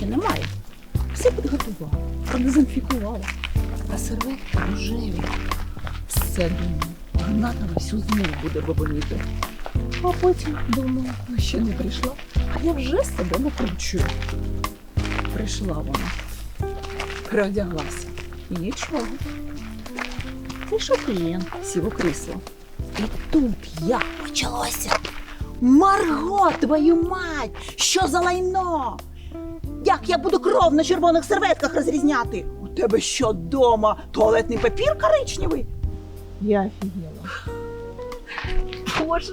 Ще немає. Все підготувала, продезінфікувала. А серветки рожеві. Все думаю, гната на всю знову буде бабоніти. А потім думаю, ще не прийшла, а я вже себе накручую. Прийшла вона, переодяглася. І нічого. Зайшов клієнт, сів у крісло. І тут як почалося. Марго, твою мать! Що за лайно? Як я буду кров на червоних серветках розрізняти? У тебе що дома? Туалетний папір коричневий? Я офігела. Боже.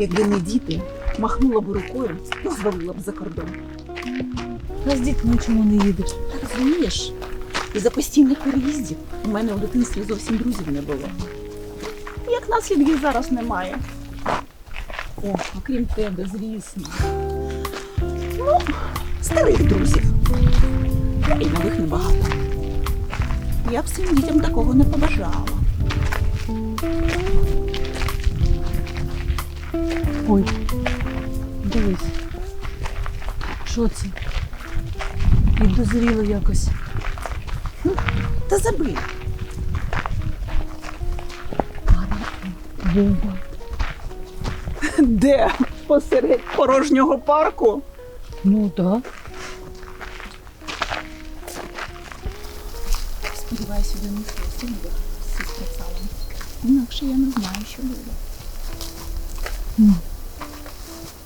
Якби не діти, махнула б рукою і звалила б за кордон. А з дітьми чому не їдеш? Та розумієш, із-за постійних переїздів у мене у дитинстві зовсім друзів не було. Як наслідків зараз немає. О, окрім тебе, звісно. Ну, старих друзів. І нових небагато. Я б своїм дітям такого не побажала. Ой, дивись. Що це? Підозріло якось. Та забий. Бомба. Де? Посеред порожнього парку? Ну так. Сподіваюся, він не зовсім буде з прицелом. Інакше я не знаю, що буде.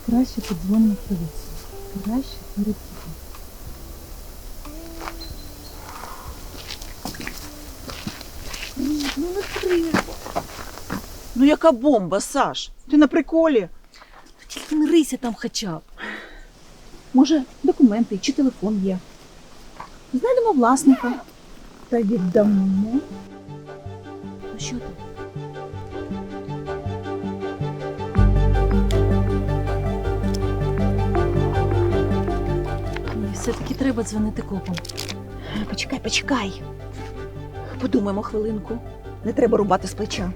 Краще подзвонимо в поліцію. Краще перепитати. Ну не треба. Ну яка бомба, Саш? Ти на приколі? Тільки не рийся там хоча б. Може, документи чи телефон є. Знайдемо власника та віддамо. А що там? Все-таки треба дзвонити копам. Почекай, почекай. Подумаємо хвилинку. Не треба рубати з плеча.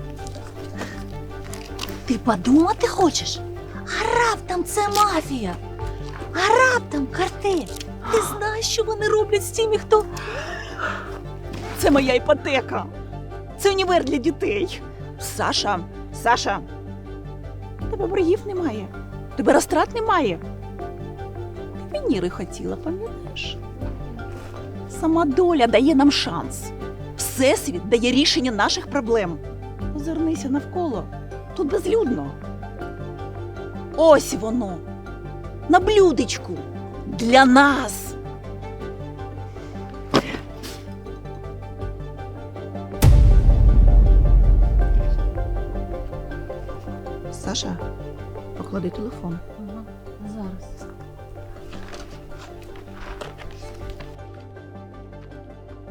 Ти подумати хочеш? А раптом це мафія. А раптом картель. Ти знаєш, що вони роблять з тими, хто. Це моя іпотека. Це універ для дітей. Саша, Саша, тебе боргів немає. Тебе розтрат немає. Ти вініри хотіла, пам'ятаєш? Сама доля дає нам шанс. Всесвіт дає рішення наших проблем. Озирнися навколо. Тут безлюдно. Ось воно. На блюдечку. Для нас. Саша, поклади телефон. Ага, зараз.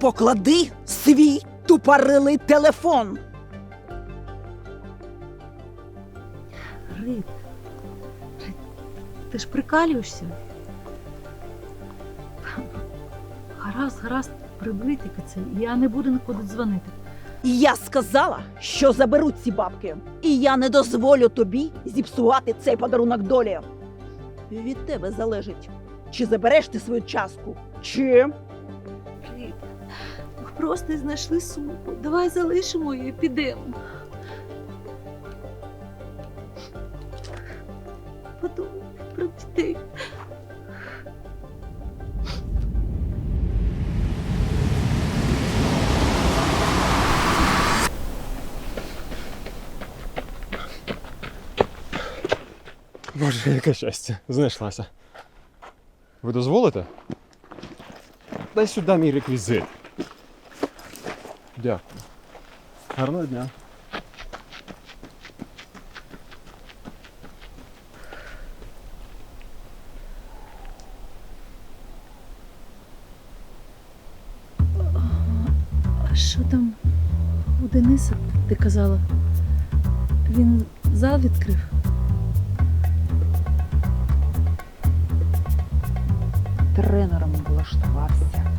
Поклади свій тупорилий телефон. Рит. Рит, Ти ж прикалюєшся? Гаразд, гаразд, прибий тільки це. Я не буду нікуди дзвонити. Я сказала, що заберу ці бабки. І я не дозволю тобі зіпсувати цей подарунок долі. Від тебе залежить, чи забереш ти свою частку, чи ми просто знайшли сумку. Давай залишимо її і підемо. Подумай про дітей. Боже, яке щастя, знайшлася. Ви дозволите? Дай сюди мій реквізит. Дякую. Гарного дня. А що там у Дениса, ти казала? Він зал відкрив? Тренером влаштувався.